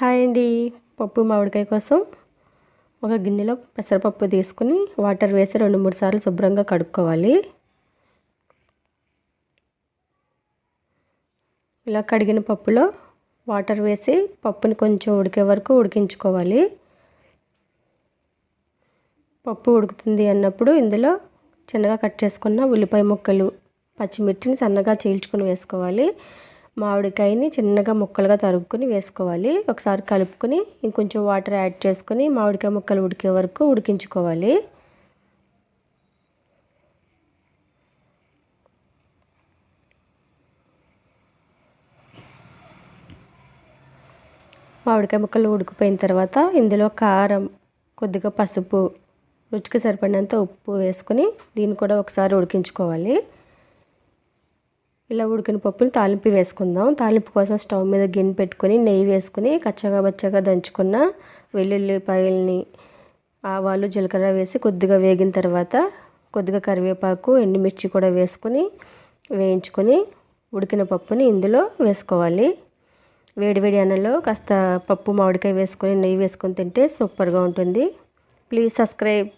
Hi అండి. పప్పు మామిడికాయ కోసం ఒక గిన్నెలో పెసరపప్పు తీసుకుని వాటర్ వేసి రెండు మూడు సార్లు శుభ్రంగా కడుక్కోవాలి. ఇలా కడిగిన పప్పులో వాటర్ వేసి పప్పుని కొంచెం ఉడికే వరకు ఉడికించుకోవాలి. పప్పు ఉడుకుతుంది అన్నప్పుడు ఇందులో చిన్నగా కట్ చేసుకున్న ఉల్లిపాయ ముక్కలు పచ్చిమిర్చిని సన్నగా చీల్చుకొని వేసుకోవాలి. మామిడికాయని చిన్నగా ముక్కలుగా తరుక్కుని వేసుకోవాలి. ఒకసారి కలుపుకొని ఇంకొంచెం వాటర్ యాడ్ చేసుకొని మామిడికాయ ముక్కలు ఉడికే వరకు ఉడికించుకోవాలి. మామిడికాయ ముక్కలు ఉడికిపోయిన తర్వాత ఇందులో కారం కొద్దిగా పసుపు రుచికి సరిపడినంత ఉప్పు వేసుకొని దీన్ని కూడా ఒకసారి ఉడికించుకోవాలి. ఇలా ఉడికిన పప్పుని తాలింపు వేసుకుందాం. తాలింపు కోసం స్టవ్ మీద గిన్నె పెట్టుకొని నెయ్యి వేసుకుని కచ్చగా బచ్చగా దంచుకున్న వెల్లుల్లిపాయల్ని ఆవాలు జీలకర్ర వేసి కొద్దిగా వేగిన తర్వాత కొద్దిగా కరివేపాకు ఎండుమిర్చి కూడా వేసుకొని వేయించుకొని ఉడికిన పప్పుని ఇందులో వేసుకోవాలి. వేడివేడి అన్నంలో కాస్త పప్పు మామిడికాయ వేసుకొని నెయ్యి వేసుకొని తింటే సూపర్గా ఉంటుంది. Please subscribe.